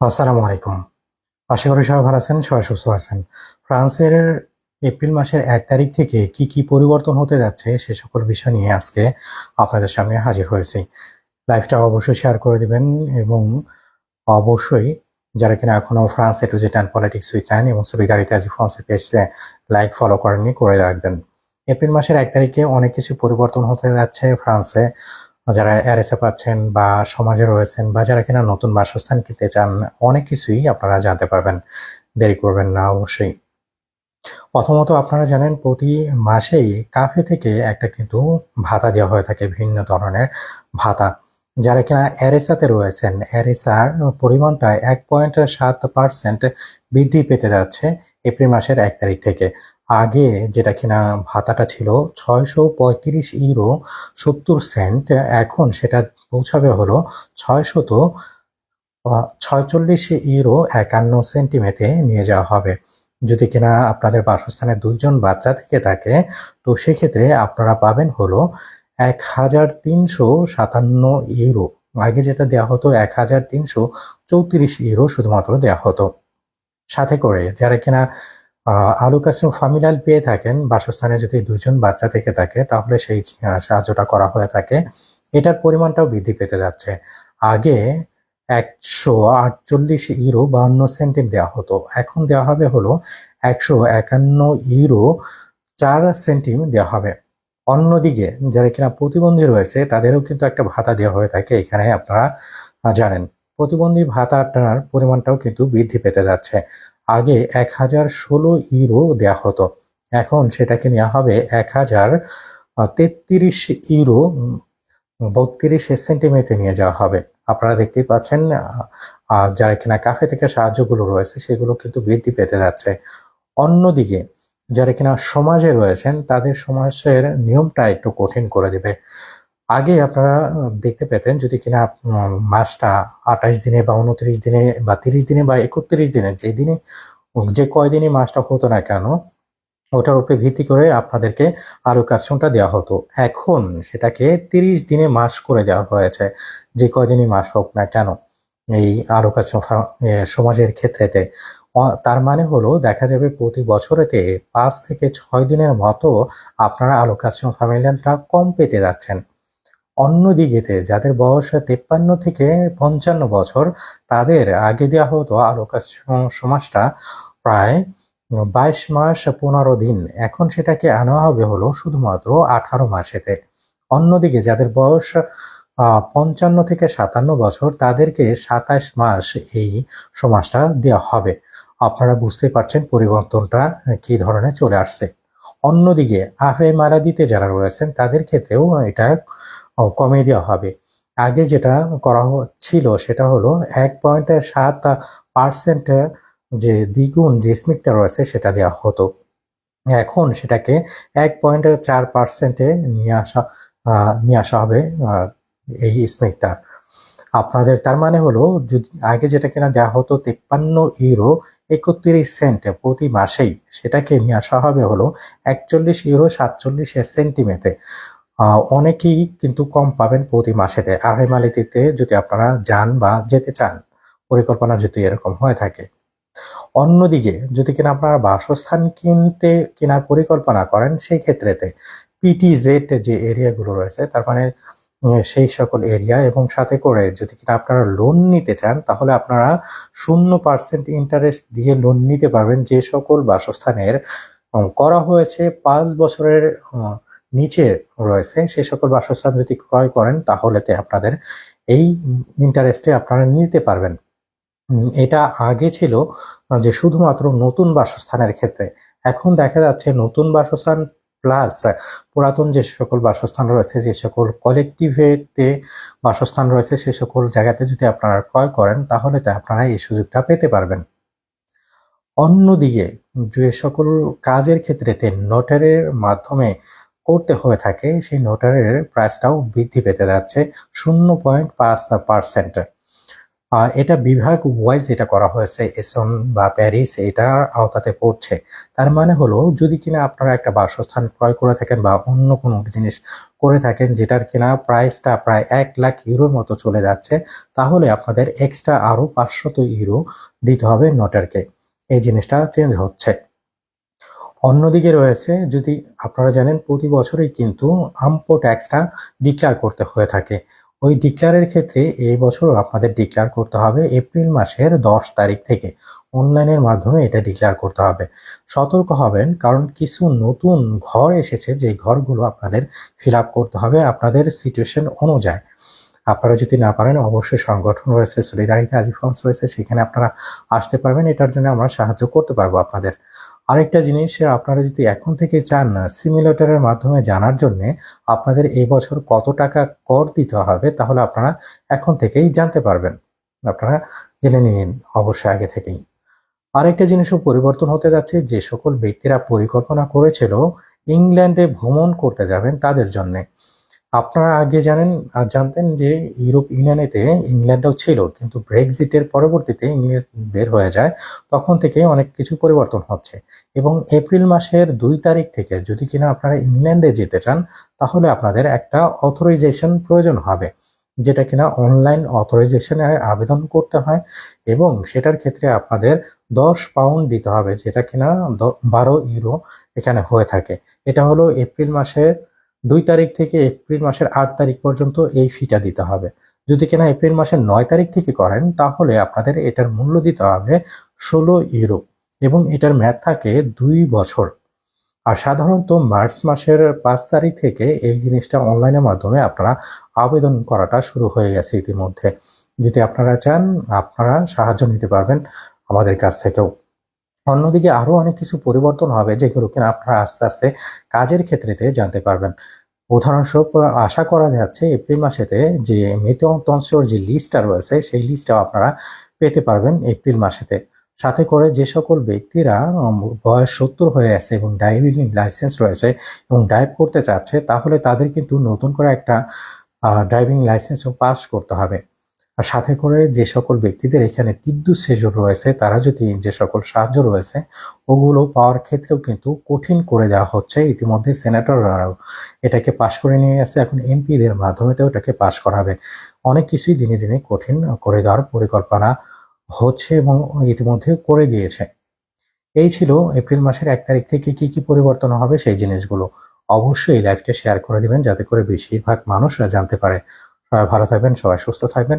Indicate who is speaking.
Speaker 1: আসসালামু আলাইকুম। আশা করি সবাই ভালো আছেন, সবাই সুস্থ আছেন। ফ্রান্সের এপ্রিল মাসের এক তারিখ থেকে কি কি পরিবর্তন হতে যাচ্ছে সে সকল বিষয় নিয়ে আজকে আপনাদের সামনে হাজির হয়েছি। লাইভটা অবশ্যই শেয়ার করে দিবেন এবং অবশ্যই যারা কিনা এখনও France to Z politics with time এবং সুবিধারিতে আজ ফ্রান্সের পেজে লাইক ফলো করেননি, করে রাখবেন। এপ্রিল মাসের এক তারিখে অনেক কিছু পরিবর্তন হতে যাচ্ছে ফ্রান্সে। যারা এরএসএ পাচ্ছেন বা সমাজে রয়েছেন বা যারা কিনা নতুন বাসস্থান কিনতে চান, অনেক কিছুই আপনারা জানতে পারবেন। দেরি করবেন না, অবশ্যই। প্রথমত আপনারা জানেন, প্রতি মাসেই কাফে থেকে একটা কিন্তু ভাতা দেওয়া হয়ে থাকে, ভিন্ন ধরনের ভাতা। যারা কিনা এরেসাতে রয়েছেন এরেসার পরিমাণটা এক পয়েন্ট সাত পার্সেন্ট বৃদ্ধি পেতে যাচ্ছে এপ্রিল মাসের এক তারিখ থেকে। আগে যেটা কিনা ভাতাটা ছিল ছয়শো পঁয়ত্রিশ ইউরো সত্তর সেন্ট, এখন সেটা পৌঁছাবে হলো ছয়শত ছয়চল্লিশ ইউরো একান্ন সেন্টিমেতে নিয়ে যাওয়া হবে। যদি কিনা আপনাদের বাসস্থানে দুইজন বাচ্চা থেকে থাকে, তো সেক্ষেত্রে আপনারা পাবেন হলো এক হাজার তিনশো সাতান্ন ইউরো। আগে যেটা দেওয়া হতো এক হাজার তিনশো চৌত্রিশ ইউরো শুধুমাত্র দেওয়া হতো। সাথে করে যারা কিনা আলোকাসিং ফামিলাল পেয়ে থাকেন। বাসস্থানে যদি দুজন বাচ্চা থেকে থাকে, তাহলে সেই সাহায্যটা করা হয়ে থাকে। এটার পরিমাণটাও বৃদ্ধি পেতে যাচ্ছে। আগে একশো আটচল্লিশ ইউরো বাহান্ন সেন্টিম দেওয়া হতো। এখন দেওয়া হবে হলো একশো একান্ন ইউরো চার সেন্টিম দেওয়া হবে। অন্যদিকে যারা কিনা প্রতিবন্ধী রয়েছে, তাদেরও কিন্তু একটা ভাতা দেওয়া হয়ে থাকে। এখানে আপনারা জানেন, প্রতিবন্ধী ভাতাটার পরিমাণটাও কিন্তু বৃদ্ধি পেতে যাচ্ছে। আগে এক হাজার ষোলো ইউরো দেওয়া হতো। এখন সেটাকে নেওয়া হবে এক হাজার তেত্রিশ ইউরো বত্রিশ সেন্টিমিটার নিয়ে যাওয়া হবে। আপনারা দেখতেই পাচ্ছেন যারা কিনা কাফে থেকে সাহায্যগুলো রয়েছে, সেগুলো কিন্তু বৃদ্ধি পেতে যাচ্ছে। অন্যদিকে, যারা কিনা সমাজে রয়েছেন, তাদের সমাজের নিয়মটা একটু কঠিন করে দিবে। আগে আপনারা দেখতে পেতেন যদি কিনা মাসটা আঠাশ দিনে বা উনত্রিশ দিনে বা তিরিশ দিনে বা একত্রিশ দিনে, যে দিনে যে কয়দিনই মাসটা হতো না কেন, ওটার উপরে ভিত্তি করে আপনাদেরকে আলোকাশনটা দেওয়া হতো। এখন সেটাকে তিরিশ দিনে মাস করে দেওয়া হয়েছে, যে কয়দিনই মাস হোক না কেন, এই আলোকাশন সমাজের ক্ষেত্রেতে। তার মানে হলো, দেখা যাবে প্রতি বছরেতে পাঁচ থেকে ছয় দিনের মতো আপনারা আলোকাশন ফ্যামিলিয়ানটা কম পেতে যাচ্ছেন। অন্যদিকেতে যাদের বয়স তেপ্পান্ন থেকে পঞ্চান্ন বছর, তাদের আগে দেওয়া হতো আলোকাশন সমাজটা প্রায় বাইশ মাস পনেরো দিন। এখন সেটাকে আনা হবে হলো শুধুমাত্র আঠারো মাসেতে। অন্যদিকে যাদের বয়স পঞ্চান্ন থেকে সাতান্ন বছর, তাদেরকে সাতাশ মাস এই সমাজটা দেওয়া হবে। আপনারা বুঝতে পারছেন পরিবর্তনটা কি ধরনের চলে আসছে। অন্যদিকে আহরে মারাদিতে যারা রয়েছেন, তাদের ক্ষেত্রেও এটা কমিয়ে দেওয়া হবে। আগে যেটা করা ছিল সেটা হলো এক পয়েন্ট সাত পার্সেন্ট যে দ্বিগুণ যে স্মিকটা রয়েছে সেটা দেওয়া হতো। এখন সেটাকে এক পয়েন্ট চার পার্সেন্টে নিয়ে আসা নিয়ে আসা হবে এই স্মিকটা আপনাদের তার মানে হলো যদি আগে যেটা কিনা দেওয়া হতো তেপ্পান্ন ইউরো একত্রিশ সেন্ট প্রতি মাসেই, সেটাকে নিয়ে আসা হবে হলো একচল্লিশ ইউরো সাতচল্লিশ সেন্টিমেতে অনেকেই কিন্তু কম পাবেন প্রতি মাসেতে আড়াই মালিতিতে যদি আপনারা যান বা যেতে চান, পরিকল্পনা যদি এরকম হয়ে থাকে। অন্যদিকে যদি কিনা আপনারা বাসস্থান কিনতে, কেনার পরিকল্পনা করেন সেই ক্ষেত্রেতে পিটিজেড যে এরিয়াগুলো রয়েছে, তার মানে সেই সকল এরিয়া এবং সাথে করে যদি কিনা আপনারা লোন নিতে চান, তাহলে আপনারা শূন্য পার্সেন্ট ইন্টারেস্ট দিয়ে লোন নিতে পারবেন। যে সকল বাসস্থানের করা হয়েছে পাঁচ বছরের নিচে রয়েছে, সে সকল বাসস্থান যদি ক্রয় করেন তাহলেতে আপনাদের এই ইন্টারেস্টে আপনারা নিতে পারবেন। এটা আগে ছিল যে শুধুমাত্র নতুন বাসস্থানের ক্ষেত্রে। এখন দেখা যাচ্ছে নতুন বাসস্থান প্লাস পুরাতন যে সকল বাসস্থান রয়েছে, যে সকল কলেকটিভেতে বাসস্থান রয়েছে, সে সকল জায়গাতে যদি আপনারা ক্রয় করেন, তাহলে তো আপনারা এই সুযোগটা পেতে পারবেন। অন্যদিকে যে সকল কাজের ক্ষেত্রেতে নোটারের মাধ্যমে করতে হয়ে থাকে, সেই নোটারের প্রাইসটাও বৃদ্ধি পেতে যাচ্ছে শূন্য পয়েন্ট পাঁচ পার্সেন্ট। এটা বিভাগ ওয়াইজ এটা করা হয়েছে, এসন বা প্যারিস এটার আওতাতে পড়ছে। তার মানে হলো, যদি কিনা আপনারা একটা বাসস্থান ক্রয় করে থাকেন বা অন্য কোনো জিনিস করে থাকেন যেটার কিনা প্রাইসটা প্রায় এক লাখ ইউরোর মতো চলে যাচ্ছে, তাহলে আপনাদের এক্সট্রা আরও পাঁচশত ইউরো দিতে হবে নোটারকে এই জিনিসটা চেঞ্জ হচ্ছে। অন্যদিকে রয়েছে যদি আপনারা জানেন প্রতি বছরই কিন্তু আমপো ট্যাক্সটা ডিক্লেয়ার করতে হয়ে থাকে। ওই ডিক্লারের ক্ষেত্রে এই বছর আপনাদের ডিক্লেয়ার করতে হবে এপ্রিল মাসের দশ তারিখ থেকে। অনলাইনের মাধ্যমে এটা ডিক্লেয়ার করতে হবে। সতর্ক হবেন কারণ কিছু নতুন ঘর এসেছে, যে ঘরগুলো আপনাদের ফিল করতে হবে আপনাদের সিচুয়েশন অনুযায়ী। আপনারা যদি না পারেন, অবশ্যই সংগঠন রয়েছে সলিদারিতে আজি রয়েছে, সেখানে আপনারা আসতে পারবেন। এটার জন্য আমরা সাহায্য করতে পারব আপনাদের। আরেকটা জিনিস আপনারা যদি এখন থেকে চান না সিমুলেটরের মাধ্যমে জানার জন্য আপনাদের এই বছর কত টাকা কর দিতে হবে, তাহলে আপনারা এখন থেকেই জানতে পারবেন। আপনারা জেনে নিন অবশ্যই আগে থেকেই। আরেকটা জিনিসও পরিবর্তন হতে যাচ্ছে, যে সকল ব্যক্তিরা পরিকল্পনা করেছিল ইংল্যান্ডে ভ্রমণ করতে যাবেন তাদের জন্য। আপনারা আগে জানেন আর জানতেন যে ইউরোপ ইউনিয়নেতে ইংল্যান্ডও ছিল, কিন্তু ব্রেক্সিটের পরবর্তীতে ইংল্যান্ড বের হয়ে যায়, তখন থেকে অনেক কিছু পরিবর্তন হচ্ছে। এবং এপ্রিল মাসের দুই তারিখ থেকে যদি কিনা আপনারা ইংল্যান্ডে যেতে চান, তাহলে আপনাদের একটা অথরাইজেশন প্রয়োজন হবে, যেটা কিনা অনলাইন অথরাইজেশনের আবেদন করতে হয় এবং সেটার ক্ষেত্রে আপনাদের দশ পাউন্ড দিতে হবে, যেটা কিনা বারো ইউরো এখানে হয়ে থাকে। এটা হলো এপ্রিল মাসের দুই তারিখ থেকে এপ্রিল মাসের আট তারিখ পর্যন্ত এই ফিটা দিতে হবে। যদি কিনা এপ্রিল মাসের নয় তারিখ থেকে করেন, তাহলে আপনাদের এটার মূল্য দিতে হবে ষোলো ইউরো এবং এটার মেয়াদ থাকে দুই বছর। আর সাধারণত মার্চ মাসের পাঁচ তারিখ থেকে এই জিনিসটা অনলাইনের মাধ্যমে আপনারা আবেদন করাটা শুরু হয়ে গেছে ইতিমধ্যে। যদি আপনারা চান, আপনারা সাহায্য নিতে পারবেন আমাদের কাছ থেকেও। অন্যদিকে আরও অনেক কিছু পরিবর্তন হবে যেগুলো কিনা আপনারা আস্তে আস্তে কাজের ক্ষেত্রেতে জানতে পারবেন। উদাহরণস্বরূপ, আশা করা যাচ্ছে এপ্রিল মাসেতে যে মৃত্যুতংশর যে লিস্টটা রয়েছে, সেই লিস্টটাও আপনারা পেতে পারবেন এপ্রিল মাসেতে। সাথে করে যে সকল ব্যক্তিরা বয়স সত্তর হয়ে আছে এবং ড্রাইভিং লাইসেন্স রয়েছে এবং ড্রাইভ করতে চাচ্ছে, তাহলে তাদের কিন্তু নতুন করে একটা ড্রাইভিং লাইসেন্সও পাস করতে হবে। আর সাথে করে যে সকল ব্যক্তিদের এখানে বিদ্যুৎ সেজর রয়েছে, তারা যদি যে সকল সাহায্য রয়েছে, ওগুলো পাওয়ার ক্ষেত্রেও কিন্তু কঠিন করে দেওয়া হচ্ছে। ইতিমধ্যে সেনেটররাও এটাকে পাশ করে নিয়ে গেছে। এখন এমপিদের মাধ্যমে তো ওটাকে পাশ করাবে অনেক কিছুই দিনে দিনে কঠিন করে দেওয়ার পরিকল্পনা হচ্ছে এবং ইতিমধ্যে করে দিয়েছে। এই ছিল এপ্রিল মাসের এক তারিখ থেকে কি কি পরিবর্তন হবে সেই জিনিসগুলো। অবশ্যই লাইভটা শেয়ার করে দিবেন, যাতে করে বেশিরভাগ মানুষরা জানতে পারে। সবাই ভালো থাকবেন, সবাই সুস্থ থাকবেন।